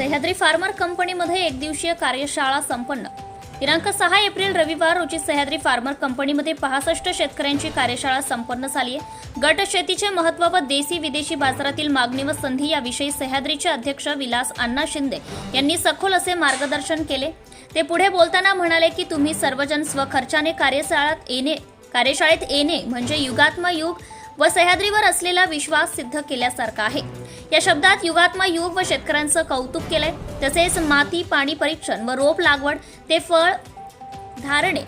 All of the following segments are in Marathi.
सह्याद्री फार्मर कंपनीमध्ये एक दिवसीय कार्यशाळा संपन्न. दिनांक सहा एप्रिल रविवार रोजी सह्याद्री फार्मर कंपनीमध्ये पासष्ट शेतकऱ्यांची कार्यशाळा संपन्न झाली आहे गट शेतीचे महत्त्व व देशी विदेशी बाजारातील मागणी व संधी याविषयी सह्याद्रीचे अध्यक्ष विलास अण्णा शिंदे यांनी सखोल असे मार्गदर्शन केले. ते पुढे बोलताना म्हणाले की तुम्ही सर्वजन स्वखर्चाने कार्यशाळात येणे कार्यशाळेत येणे म्हणजे युगात्म युग व सह्याद्रीवर असलेला विश्वास सिद्ध केल्यासारखा आहे. या शब्दात युगात्मा युग व शेतकऱ्यांचं कौतुक केलंय. तसेच माती पाणी परीक्षण व रोप लागवड ते फळ धारणे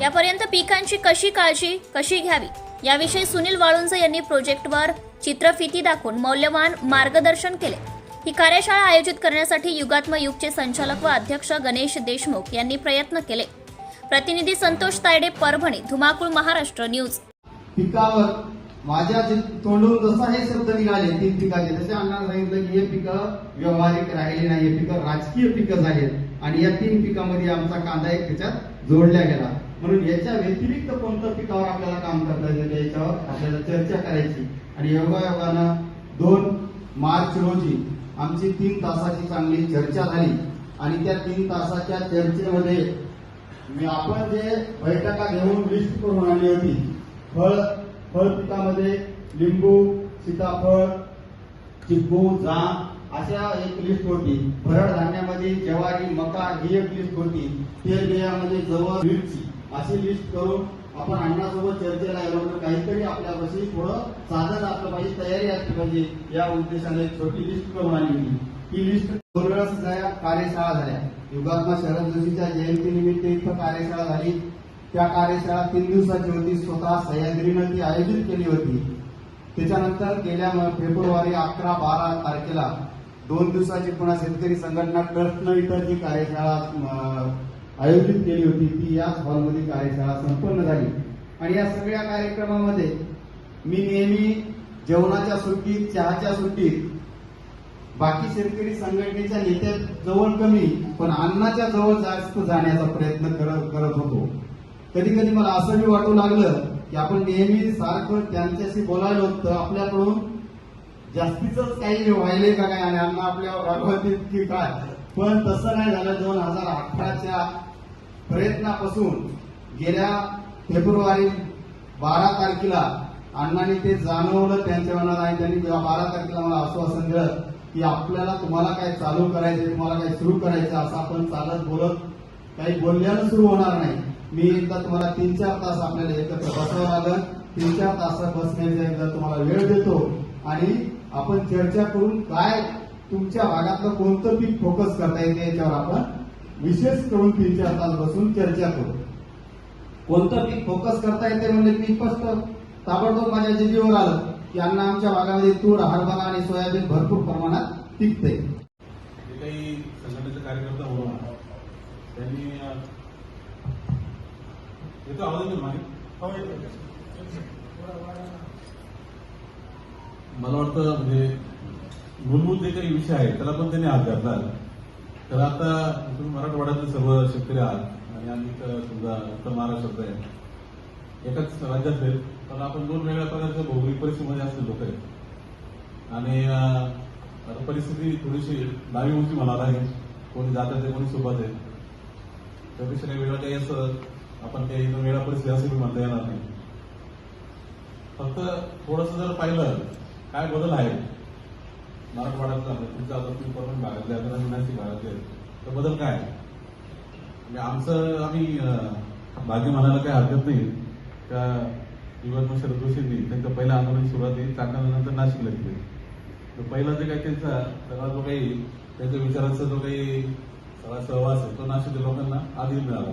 यापर्यंत पिकांची कशी काळजी कशी घ्यावी? याविषयी सुनील वाळुंज यांनी प्रोजेक्टवर चित्रफिती दाखवून मौल्यवान मार्गदर्शन केले. ही कार्यशाळा आयोजित करण्यासाठी युगात्म युगचे संचालक व अध्यक्ष गणेश देशमुख यांनी प्रयत्न केले. प्रतिनिधी संतोष तायडे परभणी धुमाकूळ महाराष्ट्र न्यूज. पिकावर माझ्या जे तोंडून जसा हे शब्द निघाले तीन पिकाचे तसे अण्णांना सांगितलं की हे पिकं व्यवहारिक राहिले नाही हे पिकं राजकीय पिकं झालेत. आणि या तीन पिकामध्ये आमचा कांदा एक त्याच्यात जोडला गेला. म्हणून याच्या व्यतिरिक्त कोणतं पिकावर आपल्याला काम करता येईल याच्यावर आपल्याला चर्चा करायची. आणि योगायोगानं दोन मार्च रोजी आमची तीन तासाची चांगली चर्चा झाली. आणि त्या तीन तासाच्या चर्चेमध्ये आपण जे बैठका घेऊन लिस्ट करून आली होती फळ फळ पिकामध्ये लिंबू सीताफळ चिकू जाम अशा एक लिस्ट होती. भरड धान्यामध्ये ज्वारी मका ही एक लिस्ट होती. तेल बियामध्ये जवळ मिरची अशी लिस्ट करून आपण अण्णासोबत चर्चेला गेलो तर काहीतरी आपल्यापाशी थोडं साधन असलं पाहिजे तयारी असली पाहिजे. या उद्देशाने एक छोटी लिस्ट करून आणली होती ही लिस्ट दोन वेळा कार्यशाळा झाल्या. युगात्मा शरद जोशीच्या जयंतीनिमित्त इथं कार्यशाळा झाली. त्या कार्यशाळा तीन दिवसाची होती. स्वतः सह्याद्रीनं ती आयोजित केली होती. त्याच्यानंतर गेल्या फेब्रुवारी अकरा बारा तारखेला दोन दिवसाची पुन्हा शेतकरी संघटना ट्रस्टनं इथं जी कार्यशाळा आयोजित केली होती ती याच हॉलमध्ये कार्यशाळा संपन्न झाली. आणि या सगळ्या कार्यक्रमामध्ये मी नेहमी जेवणाच्या सुट्टीत चहाच्या सुट्टीत बाकी शेतकरी संघटनेच्या नेत्या जवळ कमी पण अन्नाच्या जवळ जास्त जाण्याचा प्रयत्न करत करत होतो. कधी कधी मला असं बी वाटू लागलं की आपण नेहमी सारखं त्यांच्याशी बोलायलो होतं आपल्याकडून जास्तीच काही व्हायले का काय आणि यांना आपल्यावर रागवतील की काय? पण तसं नाही झालं. दोन हजार अठराच्या प्रयत्नापासून गेल्या फेब्रुवारी बारा तारखेला अण्णांनी ते जाणवलं त्यांच्या मनात आणि त्यांनी बारा तारखेला मला आश्वासन दिलं की आपल्याला तुम्हाला काय चालू करायचं तुम्हाला काय सुरू करायचं असं आपण चालत बोलत काही बोलल्यानं सुरू होणार नाही. मी एकदा तुम्हाला तीन चार तास आपल्याला एकत्र बसावं लागेल. तीन चार तास बसण्याचा एकदा तुम्हाला वेळ देतो. आणि आपण चर्चा करून काय तुमच्या भागातलं कोणतं पीक फोकस करता येते याच्यावर आपण विशेष करून तीन चार तास बसून चर्चा करू. कोणतं पीक फोकस करता येते म्हणजे पीक फक्त ताबडतोब माझ्या जिभेवर आलं की अण्णा आमच्या भागामध्ये तूर हरभरा आणि सोयाबीन भरपूर प्रमाणात पिकते जे काही संघटनेचे कार्यकर्ता होणार त्यांनी येतो आवाज येतो हो, मला वाटतं म्हणजे मूलभूत जे काही विषय आहे त्याला पण त्यांनी हात घातला. तर आता तुम्ही मराठवाड्यातले सर्व शेतकरी आहात आणि आम्ही इथं समजा उत्तर महाराष्ट्रात आहे. एकाच राज्यात आहे पण आपण दोन वेगळ्या प्रकारच्या भौगोलिक परिस्थितीमध्ये असले लोक आहेत. आणि परिस्थिती थोडीशी डावी उंची म्हणाल आहे कोणी जात आहे कोणी सोबत आहे. त्यापेक्षा काही वेगळं काही असं आपण ते इथं वेळा परिस्थिती असं म्हणता येणार नाही. फक्त थोडस जर पाहिलं काय बदल आहे? मराठवाड्यातला म्हणजे तुमचा आता तुम्ही परभणी भागातले आता नाशिक भागातले आहे. तर बदल काय? आहे? म्हणजे आमचं आम्ही अं, भाग्य म्हणायला काही हरकत नाही. का युवक शरद जोशींनी त्यांचं पहिलं आंदोलन सुरुवाती चाकल्यानंतर नाशिकला केले तर पहिला जे काही त्यांचा सगळा जो काही त्यांच्या विचारांचा जो काही सगळा सहवास आहे तो नाशिक लोकांना आधी मिळाला.